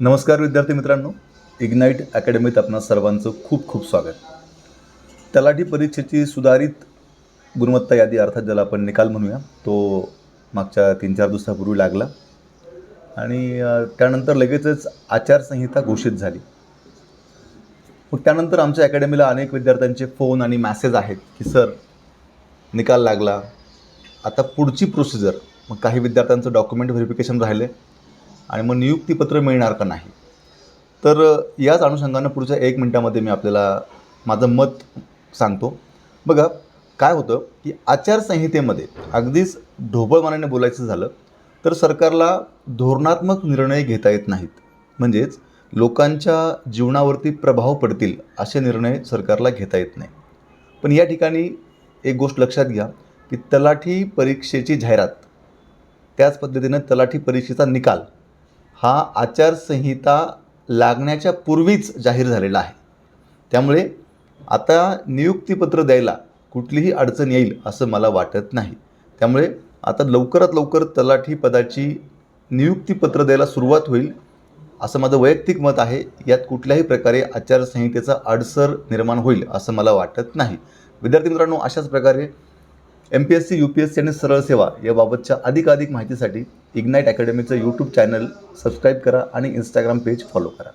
नमस्कार विद्यार्थी मित्रांनो. इग्नाईट अकॅडमीत आपणा सर्वांचं खूप खूप स्वागत. तलाठी परीक्षेची सुधारित गुणवत्ता यादी अर्थात ज्याला आपण निकाल म्हणूया तो मागच्या तीन चार दिवसापूर्वी लागला. आणि त्यानंतर लगेचच आचारसंहिता घोषित झाली. मग त्यानंतर आमच्या अकॅडमीला अनेक विद्यार्थ्यांचे फोन आणि मॅसेज आहेत की सर निकाल लागला. आता पुढची प्रोसिजर मग काही विद्यार्थ्यांचं डॉक्युमेंट व्हेरिफिकेशन राहिले. आणि मग नियुक्तीपत्र मिळणार का नाही? तर याच अनुषंगानं पुढच्या एक मिनटामध्ये मी आपल्याला माझं मत सांगतो. बघा काय होतं की आचारसंहितेमध्ये अगदीच ढोबळमानाने बोलायचं झालं तर सरकारला धोरणात्मक निर्णय घेता येत नाहीत. म्हणजेच लोकांच्या जीवनावरती प्रभाव पडतील असे निर्णय सरकारला घेता येत नाही. पण या ठिकाणी एक गोष्ट लक्षात घ्या की तलाठी परीक्षेची जाहिरात त्याच पद्धतीनं तलाठी परीक्षेचा निकाल हा आचारसंहिता लागण्याच्या पूर्वीच जाहीर झालेला आहे. त्यामुळे आता नियुक्तीपत्र द्यायला कुठलीही अडचण येईल असं मला वाटत नाही. त्यामुळे आता लवकरात लवकर तलाठी पदाची नियुक्तीपत्र द्यायला सुरुवात होईल असं माझं वैयक्तिक मत आहे. यात कुठल्याही प्रकारे आचारसंहितेचा अडसर निर्माण होईल असं मला वाटत नाही. विद्यार्थी मित्रांनो अशाच प्रकारे M P S C U P S C आणि सरळ सेवा याबाबतच्या अधिकाधिक माहितीसाठी इग्नाईट अकॅडमीचं यूट्यूब चॅनल सबस्क्राईब करा आणि इंस्टाग्राम पेज फॉलो करा.